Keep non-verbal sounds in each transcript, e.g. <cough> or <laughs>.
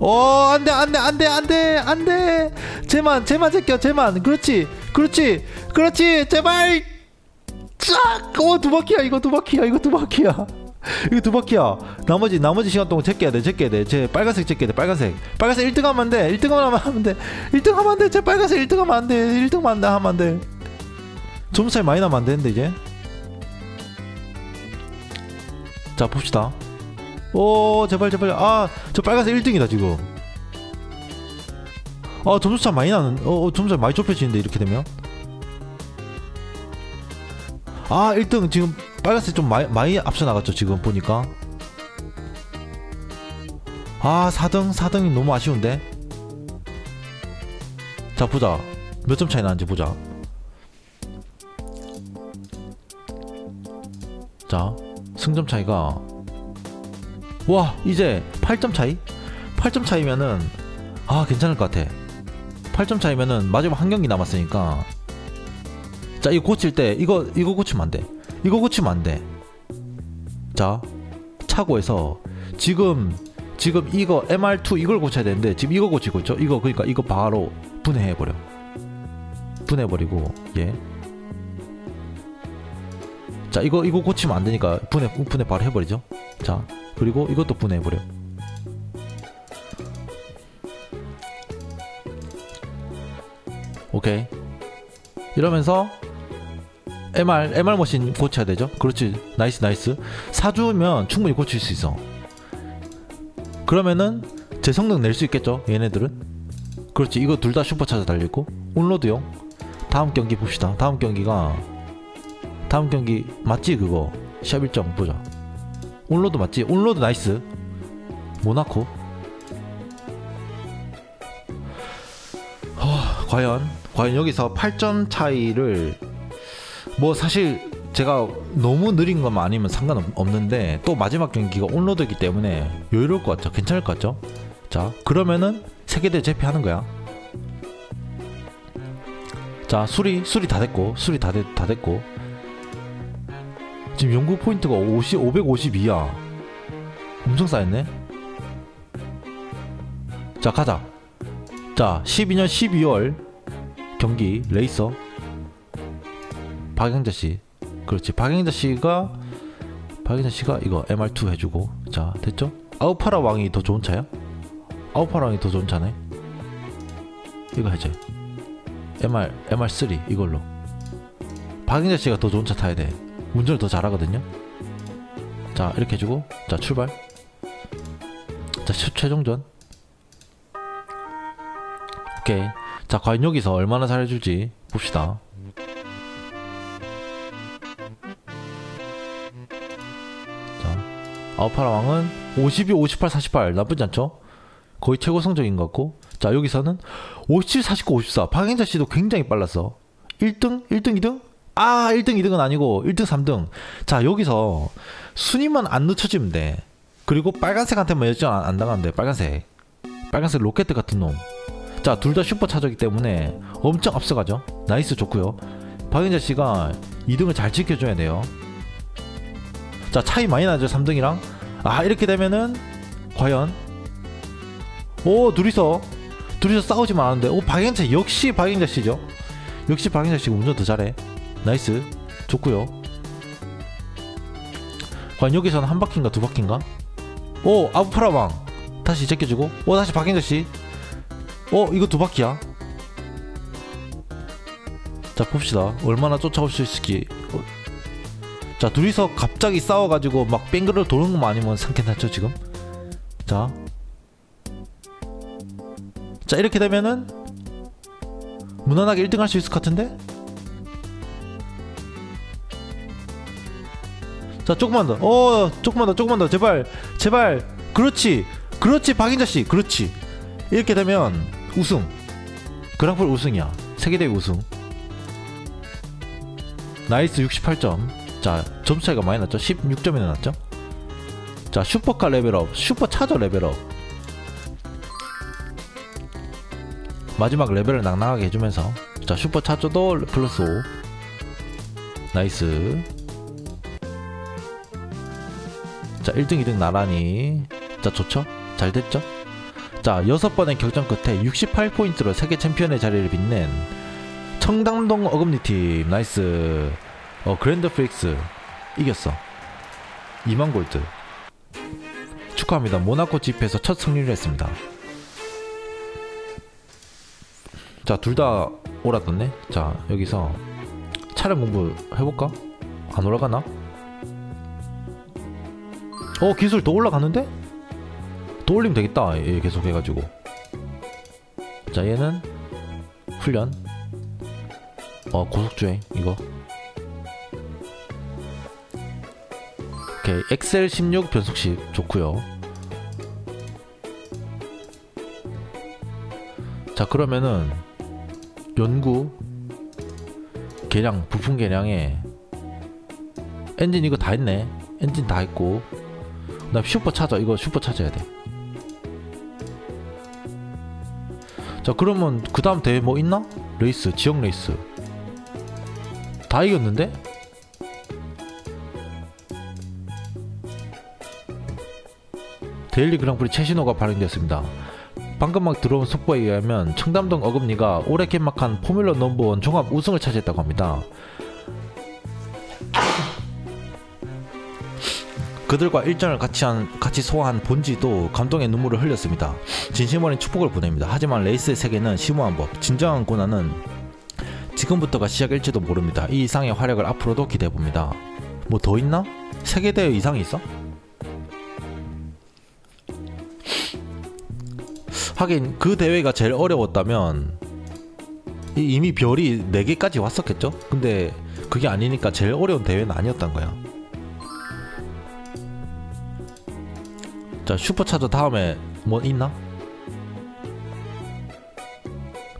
어 안돼 안돼 안돼 안돼 안돼. 제만 제만 제껴 제만. 그렇지 그렇지 그렇지. 제발. 쫙어두 바퀴야. 이거 두 바퀴야. 이거 두 바퀴야. <laughs> 이거 두 바퀴야. 나머지 나머지 시간 동안 제껴야 돼 제껴야 돼제 빨간색 제껴야 돼 빨간색. 빨간색 1등 하면 안돼. 1등 하면 하면 돼. 1등 하면 안돼. 제 빨간색 1등 하면 안돼. 1등만 안돼. 하면 안돼. 점수 차이 많이 나면 안 되는데 이제? 자 봅시다 오 제발 제발. 아 저 빨간색 1등이다 지금. 아 점수차 많이 나는 어, 어 점수차 많이 좁혀지는데 이렇게 되면? 아 1등. 지금 빨간색 좀 많이, 많이 앞서 나갔죠 지금 보니까. 아 4등 4등이 너무 아쉬운데? 자 보자. 몇 점 차이 나는지 보자. 자 승점 차이가 와 이제 8점 차이? 8점 차이면은 아 괜찮을 것 같아. 8점 차이면은 마지막 한 경기 남았으니까. 자 이거 고칠 때 이거 이거 고치면 안돼. 이거 고치면 안돼 자 차고에서 지금 지금 이거 MR2 이걸 고쳐야 되는데 지금 이거 고치고 있죠? 이거 그러니까 이거 바로 분해해 버려. 분해해 버리고 예. 자 이거 이거 고치면 안 되니까 분해 분해 바로 해버리죠? 자 그리고 이것도 분해해 버려. 오케이. 이러면서 MR MR 머신 고쳐야 되죠? 그렇지. 나이스 나이스. 사주면 충분히 고칠 수 있어. 그러면은 제 성능 낼 수 있겠죠? 얘네들은? 그렇지. 이거 둘 다 슈퍼차저 달려있고. 온로드용. 다음 경기 봅시다. 다음 경기가 다음 경기 맞지 그거? 샵 일정 보자 온로드 맞지? 온로드 나이스. 모나코. 허, 과연 과연 여기서 8점 차이를 뭐 사실 제가 너무 느린 것만 아니면 상관없는데 또 마지막 경기가 온로드이기 때문에 여유로울 것 같죠? 괜찮을 것 같죠? 자 그러면은 세계대 재패하는 거야. 자 수리 수리 다 됐고 수리 다, 됐, 다 됐고 지금 연구 포인트가 50, 552야. 엄청 쌓였네. 자 가자. 자 12년 12월 경기 레이서. 박영자 씨. 그렇지. 박영자 씨가 박영자 씨가 이거 MR2 해주고. 자 됐죠? 아우파라 왕이 더 좋은 차야? 아우파라 왕이 더 좋은 차네. 이거 해제 MR MR3 이걸로. 박영자 씨가 더 좋은 차 타야 돼 운전을 더 잘하거든요. 자 이렇게 해주고 자 출발. 자 최- 최종전. 오케이. 자 과연 여기서 얼마나 잘해줄지 봅시다. 자 아우파라 왕은 52, 58, 48 나쁘지 않죠? 거의 최고 성적인 것 같고. 자 여기서는 57, 49, 54 박행자 씨도 굉장히 빨랐어 1등, 1등, 2등 아 1등 2등은 아니고 1등 3등. 자 여기서 순위만 안 늦춰지면 돼. 그리고 빨간색한테만 열정 안, 안 당하는데 빨간색. 빨간색 로켓 같은 놈 자 둘 다 슈퍼 차저기 때문에 엄청 앞서가죠. 나이스 좋고요. 박윤자 씨가 2등을 잘 지켜줘야 돼요. 자 차이 많이 나죠 3등이랑? 아 이렇게 되면은 과연? 오 둘이서 둘이서 싸우지만 않은데. 오 박영자 역시 박영자 씨죠. 역시 박영자 씨가 운전 더 잘해 나이스. 좋고요. 과연 여기서는 한 바퀴인가 두 바퀴인가? 오 아부파라 왕. 다시 제껴주고. 오 다시 박영자 씨어 이거 두 바퀴야. 자 봅시다. 얼마나 쫓아올 수 있을지. 어. 자 둘이서 갑자기 싸워가지고 막 뺑그를 도는 것만 아니면 괜찮죠 지금? 자. 자 이렇게 되면은 무난하게 1등 할 수 있을 것 같은데? 자 조금만 더. 어 조금만 더 조금만 더. 제발 제발. 그렇지. 그렇지 박인자 씨. 그렇지. 이렇게 되면 우승. 그랑플 우승이야. 세계대회 우승. 나이스 68점. 자 점수 차이가 많이 났죠? 16점이나 났죠? 자 슈퍼카 레벨업 슈퍼 차저 레벨업. 마지막 레벨을 낭낭하게 해주면서. 자 슈퍼 차저도 플러스 5 나이스 자 1등 2등 나란히. 자 좋죠? 잘 됐죠? 자 여섯 번의 격전 끝에 68포인트로 세계 챔피언의 자리를 빛낸 청담동 어금니 팀. 나이스. 어 그랜드 프릭스 이겼어. 2만 골드. 축하합니다. 모나코 집에서 첫 승리를 했습니다. 자 둘 다 오라던네 자 여기서 차량 공부 해볼까? 안 올라가나 어 기술 더 올라가는데? 더 올리면 되겠다. 얘 계속 해가지고. 자 얘는 훈련. 어 고속주행 이거. 오케이 엑셀 16 변속식 좋고요. 자 그러면은 연구 계량 부품 계량에 엔진 이거 다 했네. 엔진 다 했고 그다음 슈퍼 차저 이거 슈퍼 찾아야 돼. 자 그러면 그 다음 대회 뭐 있나? 레이스 지역 레이스 다 이겼는데? 데일리 그랑프리 최신호가 발행되었습니다. 방금 막 들어온 속보에 의하면 청담동 어금니가 올해 개막한 포뮬러 넘버원 종합 우승을 차지했다고 합니다. 그들과 일전을 같이 한 같이 소화한 본지도 감동의 눈물을 흘렸습니다. 진심 어린 축복을 보냅니다. 하지만 레이스의 세계는 심오한 법, 진정한 고난은 지금부터가 시작일지도 모릅니다. 이 이상의 활약을 앞으로도 기대해 봅니다. 뭐 더 있나? 세계 대회 이상이 있어? 하긴 그 대회가 제일 어려웠다면 이- 이미 별이 4개까지 왔었겠죠? 근데 그게 아니니까 제일 어려운 대회는 아니었던 거야. 자 슈퍼차저 다음에 뭐 있나?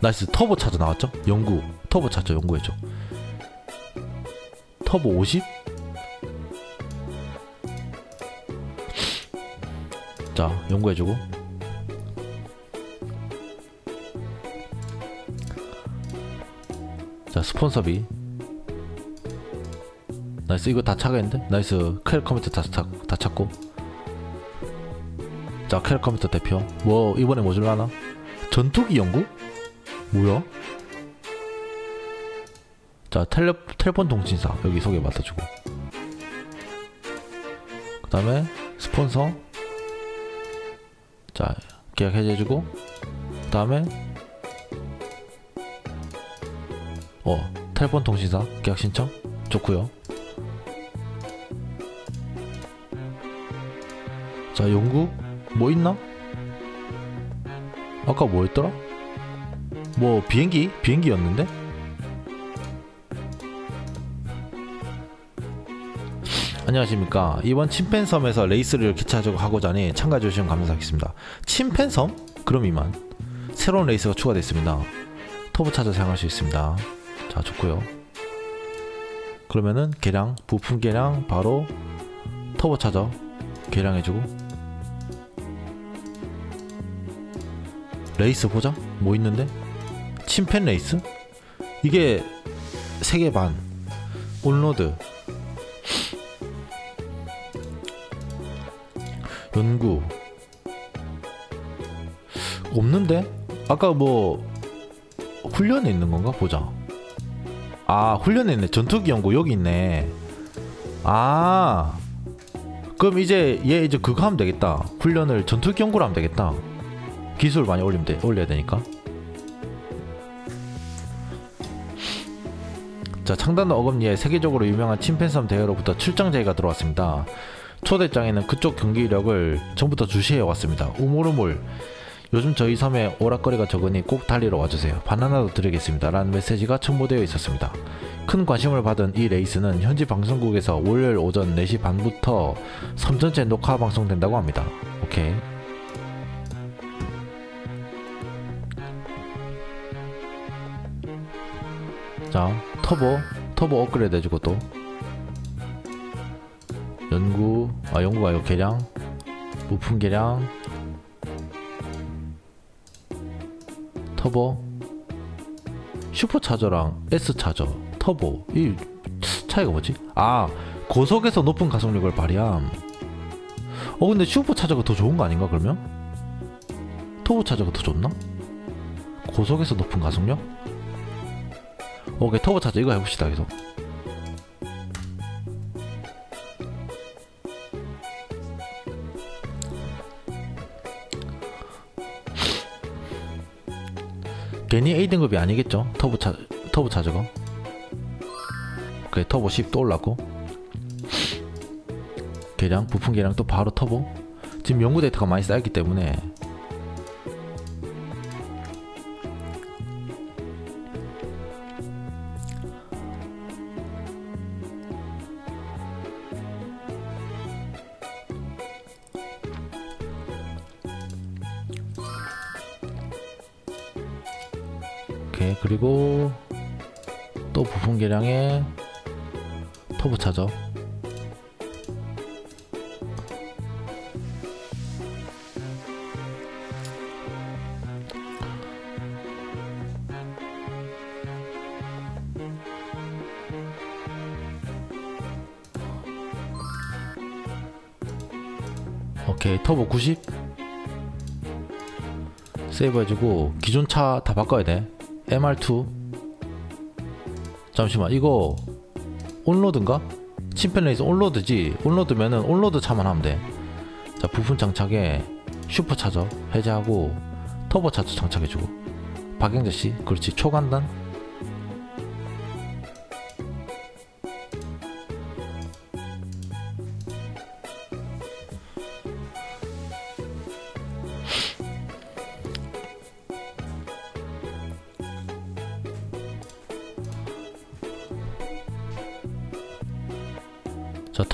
나이스 터보 차저 나왔죠? 연구 터보 차저 연구해줘 터보 50? 자 연구해주고 자 스폰서비 나이스 이거 다 차겠는데? 나이스 크엘 컴퓨터 다, 다, 다 찾고 자, 캐럴 컴퓨터 대표. 뭐 이번에 뭐 줄라나? 전투기 연구? 뭐야? 자, 텔레 텔폰 통신사 여기 소개 맡아주고. 그 다음에 스폰서. 자, 계약 해제해주고. 그 다음에 어 텔폰 통신사 계약 신청 좋고요. 자, 연구 뭐 있나? 아까 뭐 했더라? 뭐 비행기? 비행기였는데? 안녕하십니까 이번 침팬섬에서 레이스를 개최하고자 하니 참가해 주시면 감사하겠습니다 침팬섬? 그럼 이만 새로운 레이스가 추가됐습니다 터보 차저 사용할 수 있습니다 자 좋고요 그러면은 계량 부품 계량 바로 터보 차저 계량해주고 레이스 보자. 뭐 있는데? 침팬 레이스? 이게 세개 반. 온로드. 연구. 없는데? 아까 뭐 훈련에 있는 건가? 보자. 아, 훈련에 있네. 전투기 연구 여기 있네. 아. 그럼 이제 얘 이제 그거 하면 되겠다. 훈련을 전투기 연구로 하면 되겠다. 기술 많이 올리면 돼, 올려야 되니까. 자, 창단 어금니에 세계적으로 유명한 침팬섬 대회로부터 출장 제의가 들어왔습니다. 초대장에는 그쪽 경기력을 전부터 주시해 왔습니다. 우물우물. 요즘 저희 섬에 오락거리가 적으니 꼭 달리러 와주세요. 바나나도 드리겠습니다. 라는 메시지가 첨부되어 있었습니다. 큰 관심을 받은 이 레이스는 현지 방송국에서 월요일 오전 4시 반부터 섬 전체 녹화 방송된다고 합니다. 오케이. 자 터보 터보 업그레이드 해주고 또 연구 아 연구가 이거 계량 부품 계량 터보 슈퍼 차저랑 S 차저 터보 이 차이가 뭐지? 아 고속에서 높은 가속력을 발휘함 어 근데 슈퍼 차저가 더 좋은 거 아닌가 그러면? 터보차저가 더 좋나? 고속에서 높은 가속력? 오케이 터보 차저 이거 해봅시다 계속. 괜히 A등급이 아니겠죠? 터보 차 터보 차저가 그래 터보 10 또 올랐고. 계량 부품 계량 또 바로 터보. 지금 연구 데이터가 많이 쌓였기 때문에 오케이. 그리고 또 부품 계량에 터보 차저 오케이. 터보 90 세이브 해주고 기존 차 다 바꿔야 돼 MR2 잠시만 이거 온로드인가? 침팬 레이스 온로드지? 온로드면은 온로드 차만 하면 돼자 부품 장착에 슈퍼 차저 해제하고 터보 차저 장착해주고. 박영재씨 그렇지. 초간단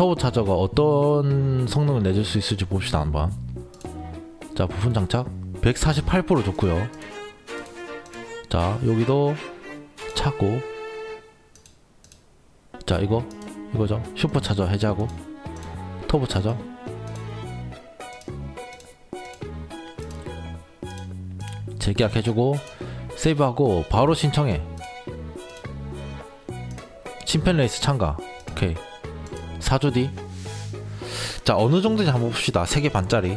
터보 차저가 어떤 성능을 내줄 수 있을지 봅시다 한번. 자 부품 장착. 148% 좋고요. 자 여기도 찾고. 자 이거 이거죠. 슈퍼 차저 해제하고. 터보 차저. 재계약해주고 세이브하고 바로 신청해. 침팬 레이스 참가. 오케이 4주 뒤. 자, 어느 정도인지 한번 봅시다. 3개 반짜리.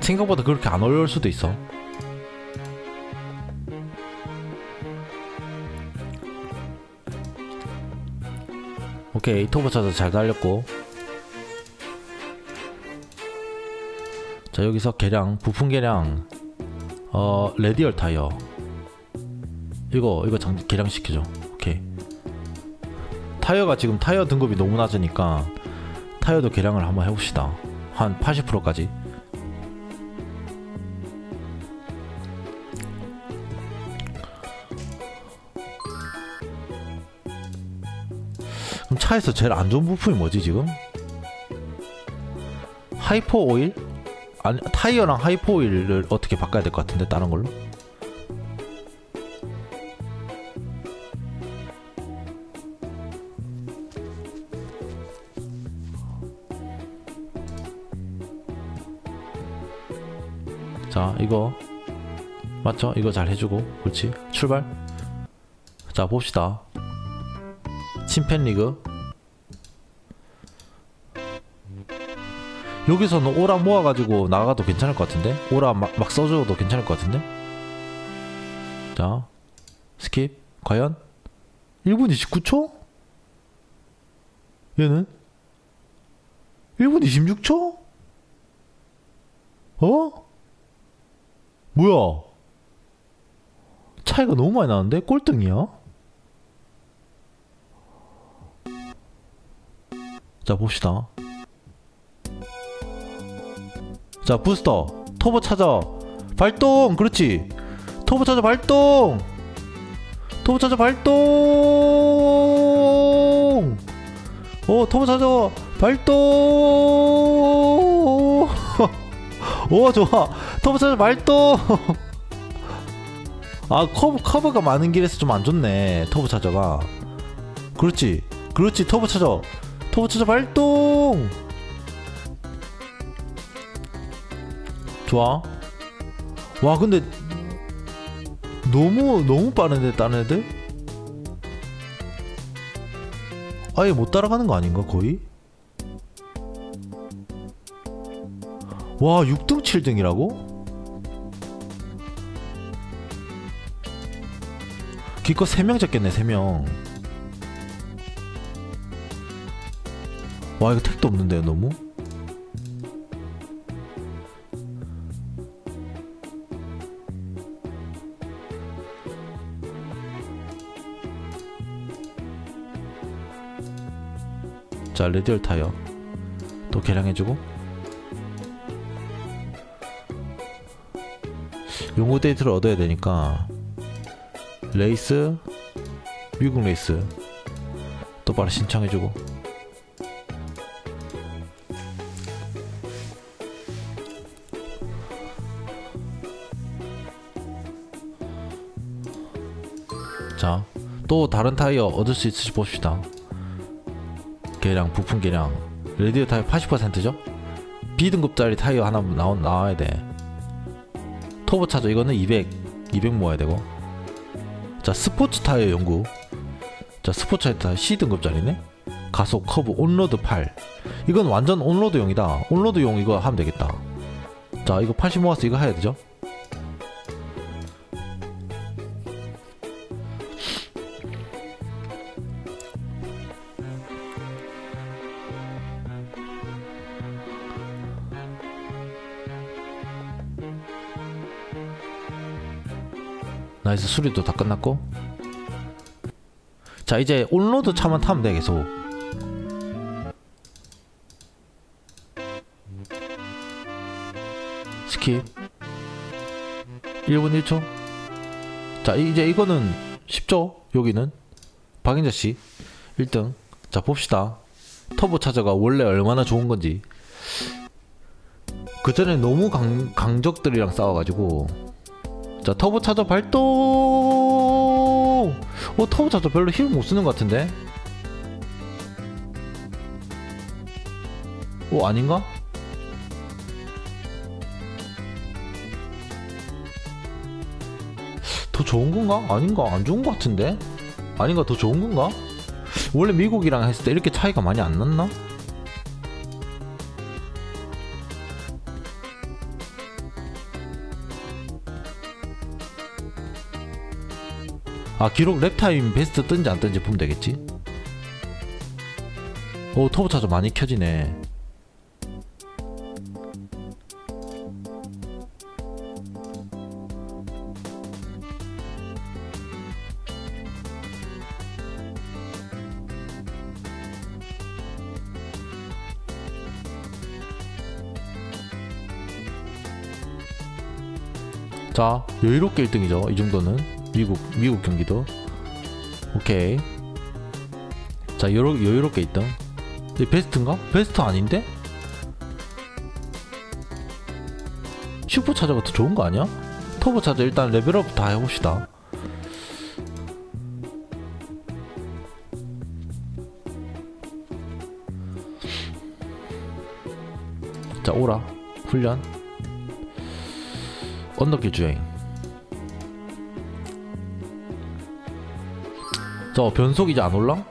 생각보다 그렇게 안 어려울 수도 있어. 오케이, 터보 차도 잘 달렸고. 자, 여기서 계량, 부품 계량, 어, 레디얼 타이어. 이거 이거 장 개량 시키죠. 오케이. 타이어가 지금 타이어 등급이 너무 낮으니까 타이어도 개량을 한번 해봅시다. 한 80%까지. 그럼 차에서 제일 안 좋은 부품이 뭐지 지금? 하이퍼 오일? 아니 타이어랑 하이퍼 오일을 어떻게 바꿔야 될 것 같은데 다른 걸로? 자 이거 맞죠? 이거 잘 해주고 그렇지? 출발. 자 봅시다. 침팬 리그. 여기서는 오라 모아가지고 나가도 괜찮을 것 같은데? 오라 막, 막 써줘도 괜찮을 것 같은데? 자 스킵. 과연? 1분 29초? 얘는? 1분 26초? 어? 뭐야? 차이가 너무 많이 나는데? 꼴등이야? 자, 봅시다. 자, 부스터. 터보 찾아. 발동! 그렇지. 터보 찾아 발동! 터보 찾아 발동! 어, 터보 찾아 발동! 오, <laughs> 좋아. 차저 발동! <laughs> 아, 커브, 커브가 많은 길에서 좀 안 좋네. 터보 차저가. 그렇지. 그렇지. 터보 차저. 터보 차저 발동! 좋아. 와, 근데 너무 너무 빠른데 다른 애들? 아예 못 따라가는 거 아닌가 거의? 와 6등 7등이라고? 기껏 3명 잡겠네 3명. 와 이거 택도 없는데요 너무? 자 레디얼 타이어. 또 개량해주고. 용어 데이트를 얻어야 되니까 레이스? 미국 레이스. 또 바로 신청해주고. 자 또 다른 타이어 얻을 수 있을지 봅시다. 개량 부품 개량. 레디오 타이어 80%죠? B등급짜리 타이어 하나 나와야 돼. 터보 차저 이거는 200 200 모아야 되고 자 스포츠 타이어 연구. 자 스포츠 타이어 C등급짜리네. 가속 커브 온로드 8 이건 완전 온로드용이다. 온로드용 이거 하면 되겠다. 자 이거 80 모아서 이거 해야 되죠 나이스 수리도 다 끝났고. 자 이제 온로드 차만 타면 돼 계속. 스킵. 1분 1초. 자 이- 이제 이거는 쉽죠 여기는. 박인자씨 1등. 자 봅시다. 터보 차저가 원래 얼마나 좋은 건지. 그 전에 너무 강, 강적들이랑 싸워가지고 자 터보 차저 발동 어 터보 차저 별로 힘을 못 쓰는 것 같은데 어 아닌가? 더 좋은 건가? 아닌가? 안 좋은 것 같은데? 아닌가? 더 좋은 건가? 원래 미국이랑 했을 때 이렇게 차이가 많이 안 났나? 아 기록 랩타임 베스트 뜬지 안 뜬지 보면 되겠지? 오 터보 차저 많이 켜지네. 자 여유롭게 1등이죠 이 정도는 미국 미국 경기도. 오케이. 자 여유, 여유롭게 1등 이 베스트인가? 베스트 아닌데? 슈퍼 차저가 더 좋은 거 아니야? 터보 차저 일단 레벨업 다 해봅시다. 자 오라. 훈련. 언덕길 주행 저 변속 이제 안 올라?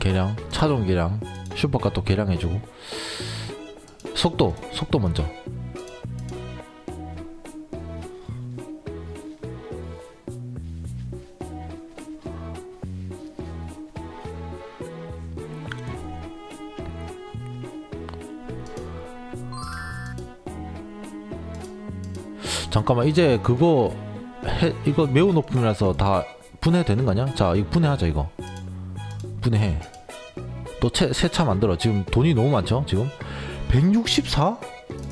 개량 차종 개량 슈퍼카 또 개량해주고 속도 속도 먼저 잠깐만 이제 그거 해, 이거 매우 높음이라서 다 분해되는 거 아니야? 자 이거 분해하자 이거. 분해해 또 새 차 만들어. 지금 돈이 너무 많죠 지금? 164?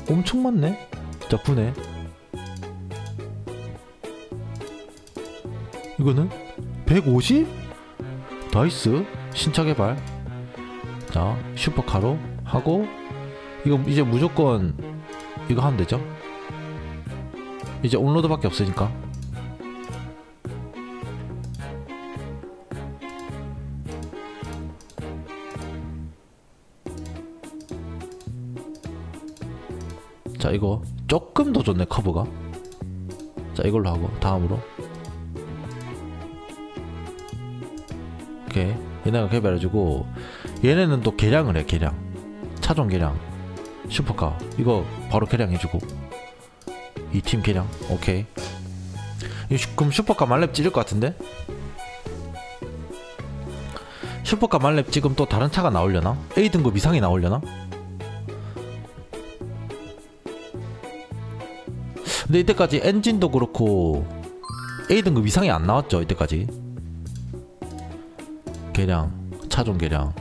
엄청 많네. 자 분해. 이거는 150? 나이스. 신차 개발. 자 슈퍼카로 하고 이거 이제 무조건 이거 하면 되죠 이제 온로드밖에 없으니까. 자 이거 조금 더 좋네 커브가. 자 이걸로 하고 다음으로. 오케이 얘네가 개발해주고 얘네는 또 개량을 해 개량. 차종 개량. 슈퍼카. 이거 바로 개량해주고. 이 팀 개량 오케이. 그럼 슈퍼카 말렙 찌를 것 같은데? 슈퍼카 말렙 지금 또 다른 차가 나오려나? A 등급 이상이 나오려나? 근데 이때까지 엔진도 그렇고 A 등급 이상이 안 나왔죠 이때까지. 개량 차종 개량.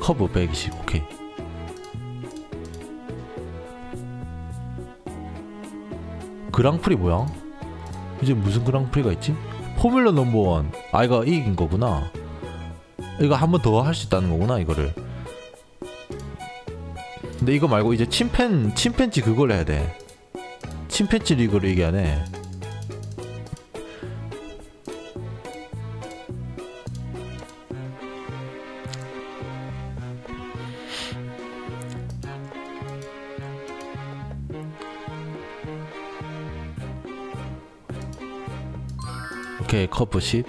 커브 120 오케이 그랑프리 뭐야? 이제 무슨 그랑프리가 있지? 포뮬러 넘버원. 아 이거 이긴 거구나. 이거 한 번 더 할 수 있다는 거구나 이거를. 근데 이거 말고 이제 침팬 침팬지 그걸 해야 돼. 침팬지 리그를 돼 오케이 커프 10.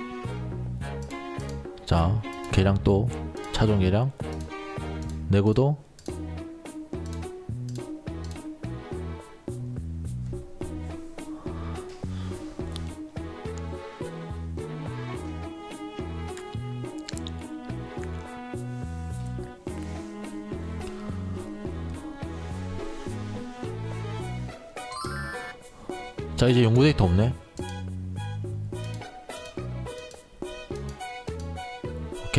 자 계량 또 차종 계량. 내고도. 자 이제 연구 데이터 없네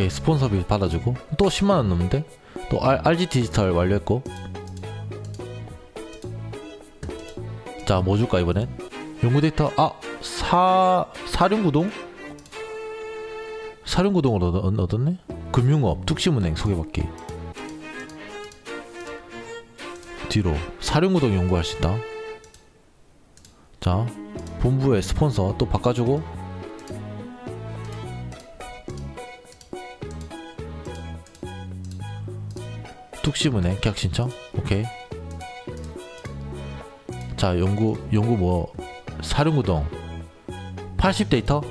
오케이 스폰서비 받아주고 또 10만원 넘는데? 또 R, RG 디지털 완료했고. 자 뭐 줄까 이번엔? 연구 데이터 아 사, 사륜구동? 사륜구동을 얻, 얻- 얻었네? 금융업 뚝심은행 소개받기. 뒤로 사륜구동 연구할 수 있다. 자 본부의 스폰서 또 바꿔주고 뚝심은행 계약 신청? 오케이. 자 연구 연구 뭐 사륜구동. 80 데이터